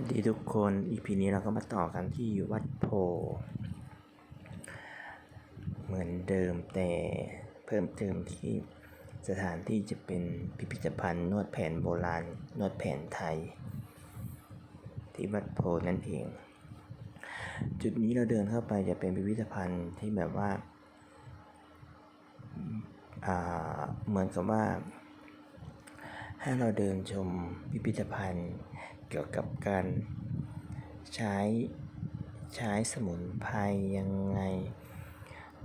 วัสดีทุกคนอีพีนี้เราก็มาต่อกันที่วัดโพ เหมือนเดิมแต่เพิ่มเติมที่สถานที่จะเป็นพิพิธภัณฑ์นวดแผนโบราณ นวดแผนไทย ที่วัดโพนั่นเอง จุดนี้เราเดินเข้าไปจะเป็นพิพิธภัณฑ์ที่แบบว่าอ่าเหมือนกับว่าให้เราเดินชมพิพิธภัณฑ์ เกี่ยวกับการใช้ใช้สมุนไพรยังไง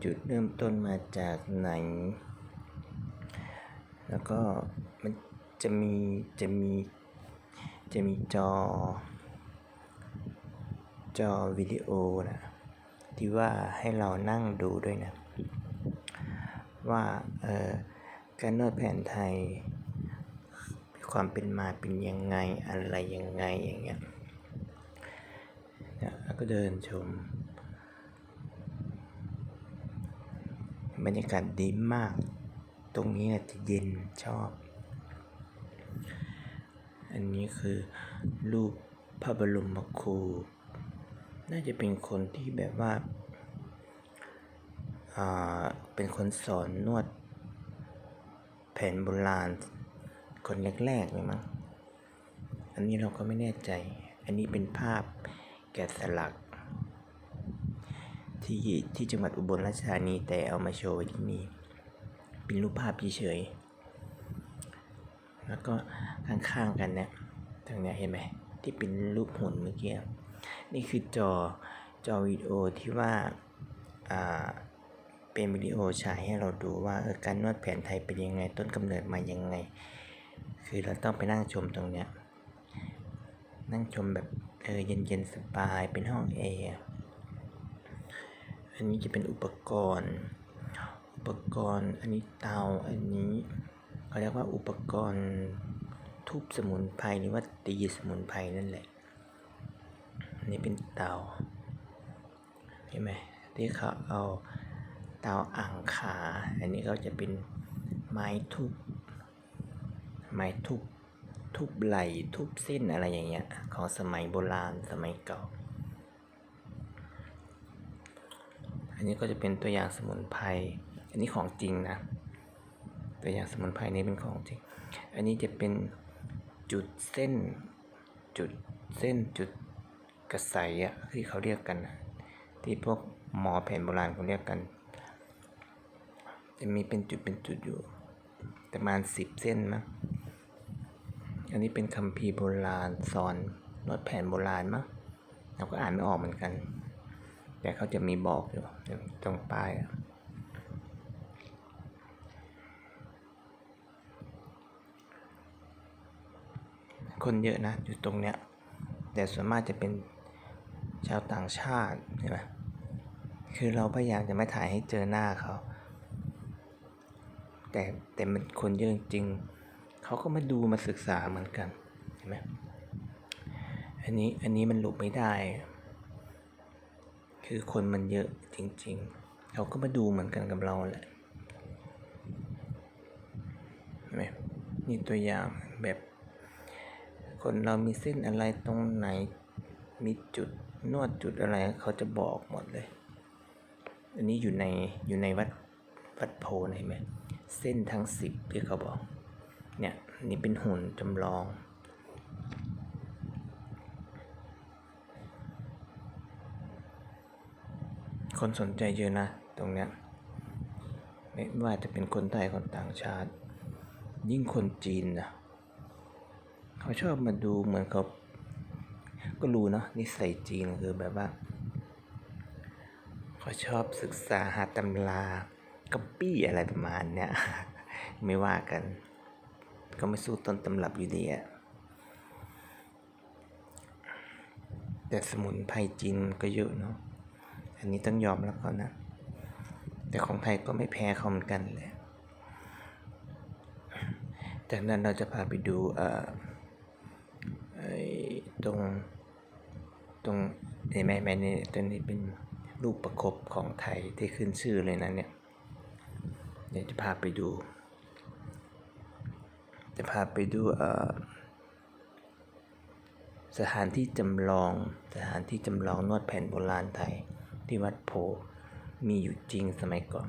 จุดเริ่มต้นมาจากไหน แล้วก็มันจะมีจะมีจะมีจอ จอวิดีโอนะที่ว่าให้เรานั่งดูด้วยนะ ว่าเออการนวดแผนไทย ความเป็นมาเป็นยังไงอะไรยังไงอย่างเงี้ยเนี่ยแล้วก็เดินชม บรรยากาศดีมาก ตรงนี้จะเย็นชอบ อันนี้คือรูปพระบรมครู น่าจะเป็นคนที่แบบว่าอ่าเป็นคนสอนนวดแผนโบราณ คนแรกๆเลยมั้งอันนี้เราก็ไม่แน่ใจ อันนี้เป็นภาพแกะสลัก ที่ที่จังหวัดอุบลราชธานีแต่เอามาโชว์ที่นี่เป็นรูปภาพเฉยๆแล้วก็ข้างๆกันเนี่ยตรงเนี้ยเห็นไหมที่เป็นรูปหุ่นเมื่อกี้นี่คือจอจอวิดีโอที่ว่าอ่าเป็นวิดีโอฉายให้เราดูว่าการนวดแผนไทยเป็นยังไงต้นกำเนิดมายังไง คือเราต้องไปนั่งชมตรงเนี้ย นั่งชมแบบเออเย็นๆสบายเป็นห้องแอร์อันนี้จะเป็นอุปกรณ์ อุปกรณ์ อันนี้เตา อันนี้เขาเรียกว่าอุปกรณ์ทุบสมุนไพรหรือว่าตีสมุนไพรนั่นแหละ อันนี้เป็นเตา เห็นไหมที่เขาเอาเตาอ่างขา อันนี้ก็จะเป็นไม้ทุบ ไม้ทุบทุบไหลทุบเส้นอะไรอย่างเงี้ยของสมัยโบราณสมัยเก่า อันนี้ก็จะเป็นตัวอย่างสมุนไพร อันนี้ของจริงนะ ตัวอย่างสมุนไพรนี้เป็นของจริง อันนี้จะเป็นจุดเส้นจุดเส้นจุดกระใสอะที่เขาเรียกกัน ที่พวกหมอแผนโบราณเขาเรียกกัน จะมีเป็นจุดเป็นจุดอยู่ ประมาณสิบเส้นมั้ง อันนี้เป็นคัมภีโบราณสอนนวดแผนโบราณมั้งเราก็อ่านไม่ออกเหมือนกัน แต่เขาจะมีบอกอยู่ตรงป้ายคนเยอะนะอยู่ตรงเนี้ยแต่ส่วนมากจะเป็นชาวต่างชาติใช่ไหมคือเราพยายามจะไม่ถ่ายให้เจอหน้าเขา แต่แต่มันคนเยอะจริง เขาก็มาดูมาศึกษาเหมือนกันเห็นไหมอันนี้อันนี้มันหลบไม่ได้ คือคนมันเยอะจริง ๆ เขาก็มาดูเหมือนกันกับเราแหละเห็นไหมนี่ตัวอย่างแบบคนเรามีเส้นอะไรตรงไหน มีจุดนวดจุดอะไรเขาจะบอกหมดเลย อันนี้อยู่ในอยู่ในวัดวัดโพนเห็นไหมเส้นทั้งสิบที่เขาบอก นี่เป็นหุ่นจำลอง คนสนใจเยอะนะ ตรงเนี้ยไม่ว่าจะเป็นคนไทย คนต่างชาติ ยิ่งคนจีนนะเขาชอบมาดูเหมือนเขาก็รู้เนาะนิสัยจีนคือแบบว่าเขาชอบศึกษาหาตำราก๊อปปี้อะไรประมาณเนี้ยไม่ว่ากัน ก็ไม่สู้ต้นตำรับอยู่ดีอะแต่สมุนไพรจีนก็เยอะเนาะ อันนี้ต้องยอมรับเขานะ แต่ของไทยก็ไม่แพ้เขาเหมือนกันแหละจากนั้นเราจะพาไปดูเอ่อไอ้ตรงตรงเห็นไหมแม่นี่ตัวนี้เป็นรูปประคบของไทยที่ขึ้นชื่อเลยนะเนี่ย เดี๋ยวจะพาไปดู จะพาไปดูสถานที่จำลองสถานที่จำลองนวดแผ่นโบราณไทยที่วัดโพมีอยู่จริงสมัยก่อน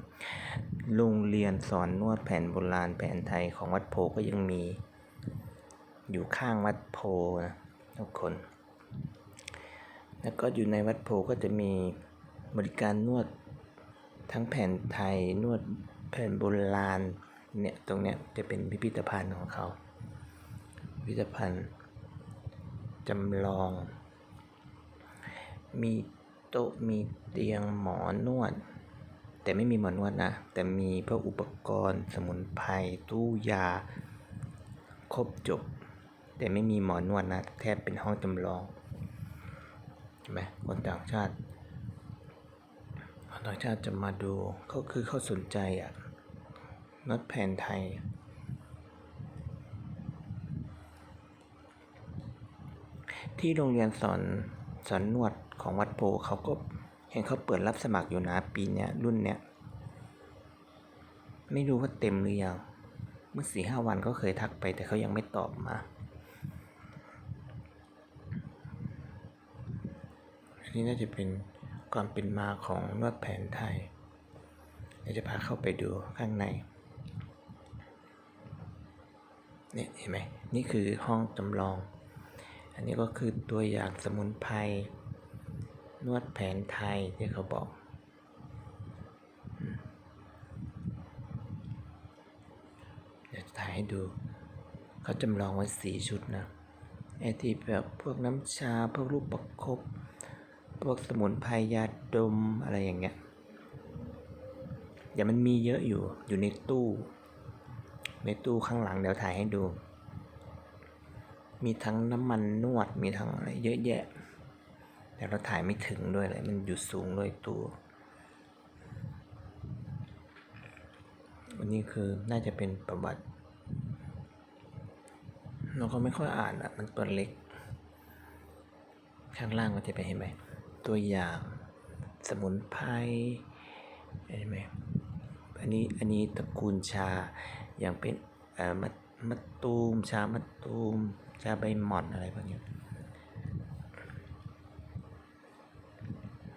โรงเรียนสอนนวดแผนโบราณแผนไทยของวัดโพก็ยังมี อยู่ข้างวัดโพนะทุกคน แล้วก็อยู่ในวัดโพก็จะมีบริการนวดทั้งแผนไทยนวดแผนโบราณ เนี่ยตรงเนี้ยจะเป็นพิพิธภัณฑ์ของเขาพิพิธภัณฑ์จำลอง มีโต๊ะมีเตียงหมอนวด แต่ไม่มีหมอนวดนะ แต่มีพวกอุปกรณ์ สมุนไพรตู้ยา ครบจบ แต่ไม่มีหมอนวดนะ แทบเป็นห้องจำลองเห็นไหมคนต่างชาติคนต่างชาติจะมาดูเขาคือเขาสนใจอะ นวดแผนไทย ที่โรงเรียนสอนสอนนวดของวัดโพเขาก็เห็นเขาเปิดรับสมัครอยู่นะปีเนี้ยรุ่นเนี้ยไม่รู้ว่าเต็มหรือยังเมื่อสี่ห้าวันก็เคยทักไปแต่เขายังไม่ตอบมาอันนี้น่าจะเป็นความเป็นมาของนวดแผนไทยเดี๋ยวจะพาเข้าไปดูข้างใน เนี่ยเห็นไหมนี่คือห้องจำลอง อันนี้ก็คือตัวอย่างสมุนไพรนวดแผนไทยที่เขาบอก เดี๋ยวจะถ่ายให้ดู เขาจำลองไว้สีชุดนะไอที่แบบพวกน้ำชา พวกลูกประคบ พวกสมุนไพรยาดมอะไรอย่างเงี้ยเดี๋ยวมันมีเยอะอยู่อยู่ในตู้ ในตู้ข้างหลังเดี๋ยวถ่ายให้ดู มีทั้งน้ำมันนวดมีทั้งอะไรเยอะแยะ แต่เราถ่ายไม่ถึงด้วยเลยมันอยู่สูงด้วยตู้อันนี้คือน่าจะเป็นประวัติเราก็ไม่ค่อยอ่านอะมันตัวเล็ก ข้างล่างก็จะไปเห็นไหมตัวอย่างสมุนไพรเห็นไหมอันนี้อันนี้ตระกูลชา อย่างเป็นเอ่อมะมะตูม ชามะตูม ชาใบหม่อนอะไรพวกนี้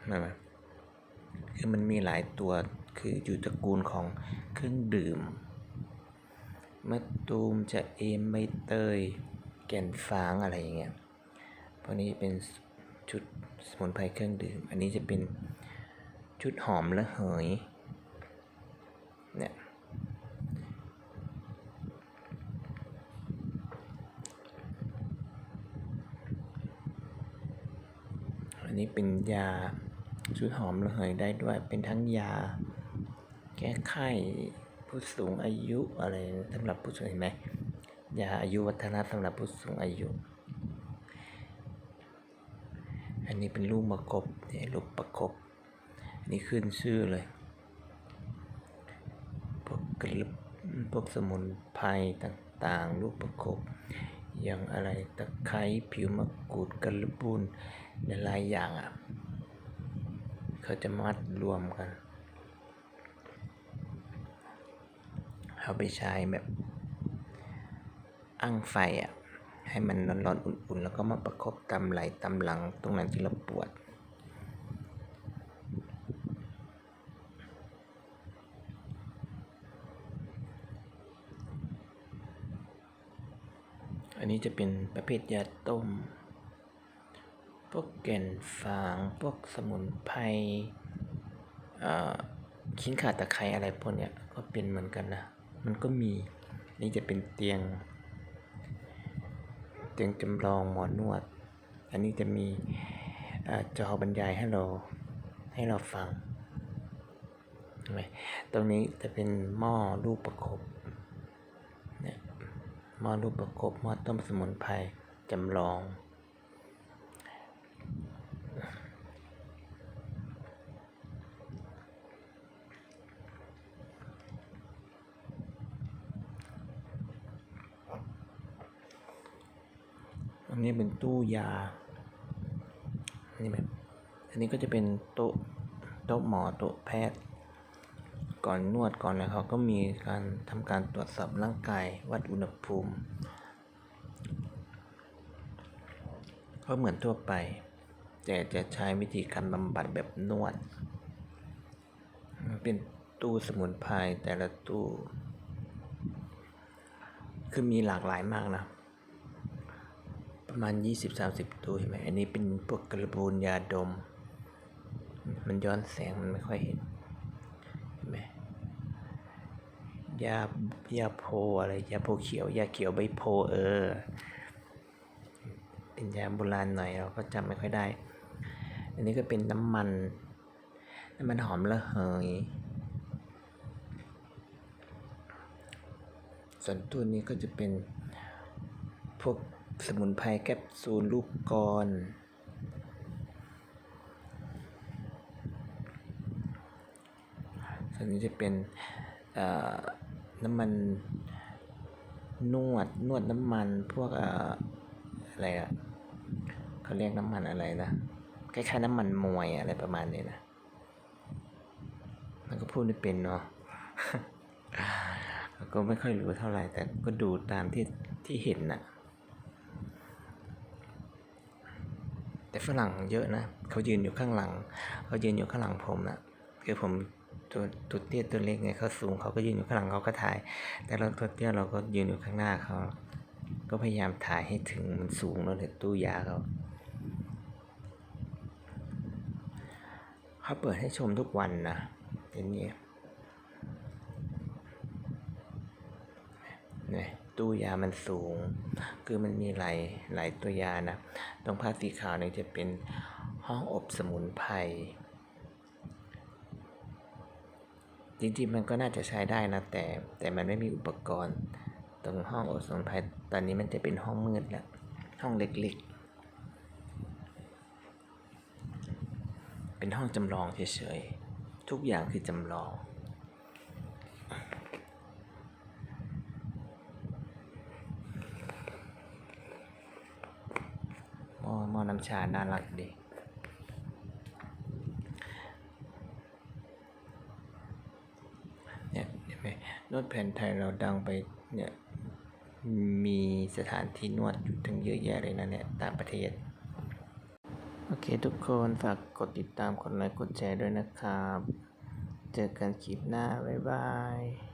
นั่ไหมคือมันมีหลายตัวคืออยู่ตระกูลของเครื่องดื่มมะตูมจะเอมใบเตย แก่นฟางอะไรอย่างเงี้ยพวกนี้เป็นชุดสมุนไพรเครื่องดื่ม อันนี้จะเป็นชุดหอมและเหย อั นี้เป็นยาชุดหอมระเหยได้ด้วย เป็นทั้งยา แก้ไข้ผู้สูงอายุอะไรสำหรับผู้สูงเห็นไหมยาอายุวัฒนะสำหรับผู้สูงอายุ อันนี้เป็นลูกประกบเนี่ยลูกประกบอันนี้ขึ้นชื่อเลย พวกกระลบพวกสมุนไพรต่างๆ ลูกประกบ อย่างอะไรตะไคร้ผิวมะกรูดกระบุนหลายอย่างอะเขาจะมัดรวมกันเอาไปใช้แบบอั้งไฟอะให้มันร้อนๆอุ่นๆ แล้วก็มาประคบตำไหล่ตำหลังตรงนั้นที่เราปวด อั นนี้จะเป็นประเภทยาต้ม พวกแก่นฟาง พวกสมุนไพรเอ่อขิงข่าตะไคร้อะไรพวกเนี้ยก็เป็นเหมือนกันนะ มันก็มี นี่จะเป็นเตียง เตียงจำลองหมอนวด อันนี้จะมีเอ่อจอบรรยายให้เราให้เราฟังไหมตรงนี้จะเป็นหม้อรูปประคบ ม้อรูปประคบหม้อต้มสมุนไพรจำลอง อันนี้เป็นตู้ยา อันนี้แบบ อันนี้ก็จะเป็นโต๊ะโต๊ะหมอโต๊ะแพทย์ ก่อนนวดก่อนแล้วเขาก็มีการทำการตรวจสอบร่างกายวัดอุณหภูมิก็เหมือนทั่วไป แต่จะใช้วิธีการบำบัดแบบนวด เป็นตู้สมุนไพรแต่ละตู้ คือมีหลากหลายมากนะ ประมาณ 20-30 ตู้เห็นไหมอันนี้เป็นพวกกระบูนยาดม มันย้อนแสงมันไม่ค่อยเห็น เห็นไหม ยายาโพอะไรยาโพเขียวยาเขียวใบโพเออ เป็นยาโบราณหน่อยเราก็จำไม่ค่อยได้ อันนี้ก็เป็นน้ำมันน้ำมันหอมระเหยส่วนตัวนี้ก็จะเป็นพวกสมุนไพรแคปซูลลูกกรส่วนนี้จะเป็นอ่อ น้ำมันนวดนวดน้ำมันพวกเอ่ออะไรอะเขาเรียกน้ำมันอะไรนะคล้ายๆน้ำมันมวยอะไรประมาณนี้นะมันก็พูดไม่เป็นเนาะก็ไม่ค่อยรู้เท่าไหร่ แต่ก็ดูตามที่ที่เห็นน่ะแต่ฝรั่งเยอะนะเขายืนอยู่ข้างหลังเขายืนอยู่ข้างหลังผมนะคือผม ตัวตัวเตี้ยตัวเล็กไงเขาสูงเขาก็ยืนอยู่ข้างหลังเขาก็ถ่าย แต่เราตัวเตี้ยเราก็ยืนอยู่ข้างหน้าเขาก็พยายามถ่ายให้ถึงมันสูงเดี๋ยวตู้ยาเขาเขาเปิดให้ชมทุกวันนะเดี๋ยวนี้เนี่ยตู้ยามันสูง คือมันมีหลายหลายตัวยานะ ตรงผ้าสีขาวเนี่ยจะเป็นห้องอบสมุนไพร จริงๆมันก็น่าจะใช้ได้นะ แต่แต่มันไม่มีอุปกรณ์ ตรงห้องอบสมุนไพรตอนนี้มันจะเป็นห้องมืดแล้ว ห้องเล็กๆ เป็นห้องจำลองเฉยๆ ทุกอย่างคือจำลองหม้อหม้อน้ำชาน่ารักดี เนี่ยเห็ นวดแผนไทยเราดังไปเนี่ยมีสถานที่นวดอยู่ทั้งเยอะแยะเลยนะเนี่ยต่างประเทศ โอเคทุกคนฝากกดติดตามกดไลค์กดแชร์ด้วยนะครับ เจอกันคลิปหน้า บ๊ายบาย